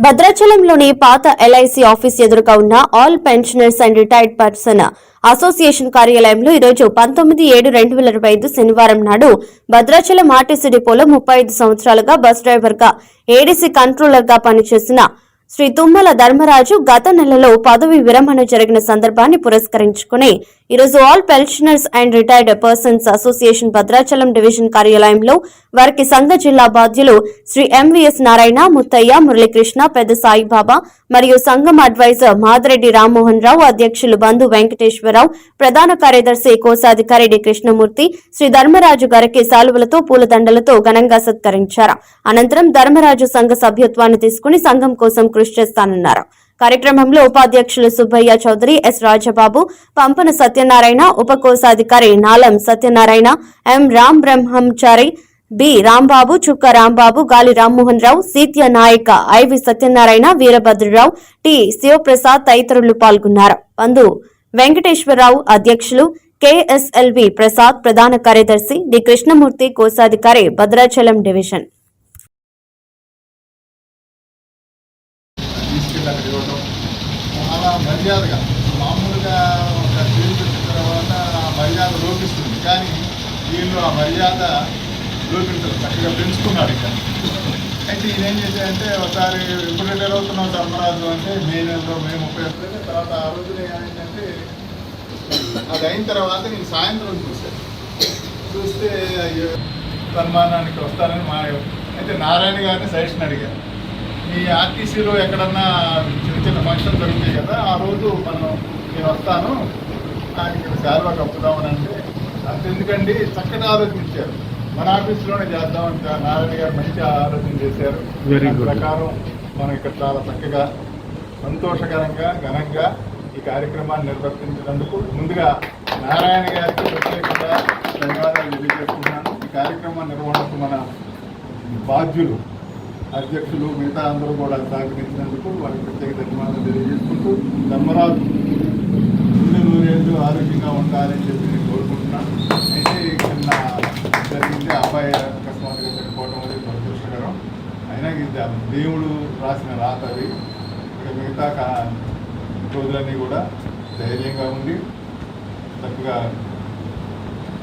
భద్రాచలంలోని పాత LIC office ఎదురుగా ఉన్న all pensioners and retired person association కార్యాలయంలో ఈరోజు పంతొమ్మిది ఏడు రెండు వేల ఇరవై ఐదు శనివారం నాడు భద్రాచలం ఆర్టీసీ డిపోలో ముప్పై ఐదు సంవత్సరాలుగా బస్ డ్రైవర్గా ఏడీసీ కంట్రోలర్గా పనిచేసిన శ్రీ తుమ్మల ధర్మరాజు గత నెలలో పదవి విరమణ జరిగిన సందర్భాన్ని పురస్కరించుకుని ఈరోజు all pensioners and retired persons association Bhadrachalam division కార్యాలయంలో వారికి సంఘ జిల్లా బాధ్యులు శ్రీ ఎంవీఎస్ నారాయణ ముత్తయ్య మురళీకృష్ణ పెద్ద సాయిబాబా మరియు సంఘం అడ్వైజర్ మాదిరెడ్డి రామ్మోహన్ రావు అధ్యక్షులు బంధు వెంకటేశ్వరరావు ప్రధాన కార్యదర్శి కోశాధికారి డి కృష్ణమూర్తి శ్రీ ధర్మరాజు గారికి శాలువలతో పూలదండలతో ఘనంగా సత్కరించారు. అనంతరం ధర్మరాజు సంఘ సభ్యత్వాన్ని తీసుకుని సంఘం కోసం కృషి చేస్తానన్నారు. కార్యక్రమంలో ఉపాధ్యక్షులు సుబ్బయ్య చౌదరి ఎస్ రాజబాబు పంపన సత్యనారాయణ ఉప కోశాధికారి Nalam Satyanarayana M Ram Brahmachari B Rambabu Chukka Rambabu Gali Rammohan Rao Sitya Nayak IV Satyanarayana Veerabhadrarao T Sivaprasad తదితరులు పాల్గొన్నారు. పందు వెంకటేశ్వరరావు అధ్యక్షులు కెఎస్ఎల్వి ప్రసాద్ ప్రధాన కార్యదర్శి డి కృష్ణమూర్తి కోశాధికారి భద్రాచలం డివిజన్. మర్యాదగా మామూలుగా ఒక స్టేజ్ తర్వాత ఆ మర్యాద లోపిస్తుంది. కానీ వీళ్ళు ఆ మర్యాద లోపించరు. చక్కగా పెంచుకున్నాడు ఇక్కడ అయితే ఈయన ఏం చేశాడంటే ఒకసారి ఎప్పుడు రిటైర్ అవుతున్నాం ధర్మరాజు అంటే మే నెలలో మే ముప్పై తర్వాత ఆ రోజున ఏమైందంటే అది అయిన తర్వాత నేను సాయంత్రం చూశాను. చూస్తే అయ్యో సన్మానానికి వస్తానని మా అయితే నారాయణ గారిని సజెషన్ అడిగాను. మీ ఆర్టీసీలో ఎక్కడన్నా చిన్న చిన్న ఫంక్షన్ జరుగుతాయి కదా ఆ రోజు మనం నేను వస్తాను. నాకు ఇక్కడ శాల్వా కప్పుదామని అంటే అంత ఎందుకండి? చక్కటి ఆలోచించారు మన ఆఫీస్లోనే చేద్దామని నారాయణ గారు మంచి ఆలోచన చేశారు. ప్రకారం మనం ఇక్కడ చాలా చక్కగా సంతోషకరంగా ఘనంగా ఈ కార్యక్రమాన్ని నిర్వర్తించినందుకు ముందుగా నారాయణ గారికి ప్రత్యేకంగా ధన్యవాదాలు తెలియజేస్తున్నాను. ఈ కార్యక్రమ నిర్వహణకు మన బాధ్యులు అధ్యక్షులు మిగతా అందరూ కూడా సహకరించినందుకు వారికి ప్రత్యేక ధన్యవాదాలు తెలియజేసుకుంటూ ధర్మరాజు ఇల్లు నూరేళ్ళు ఆరోగ్యంగా ఉండాలని చెప్పి నేను కోరుకుంటున్నాను. అయితే చిన్న జరిగింది అబ్బాయి అకస్మాత్తుగా చనిపోవడం అనేది దురదృష్టకరం. అయినా ఇది దేవుడు రాసిన రాత అవి ఇక మిగతా కా- రోజులన్నీ కూడా ధైర్యంగా ఉండి చక్కగా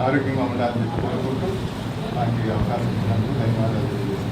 ఆరోగ్యంగా ఉండాలని చెప్పి కోరుకుంటూ నాకు అవకాశం ఇచ్చినందుకు ధన్యవాదాలు తెలియజేస్తున్నాను.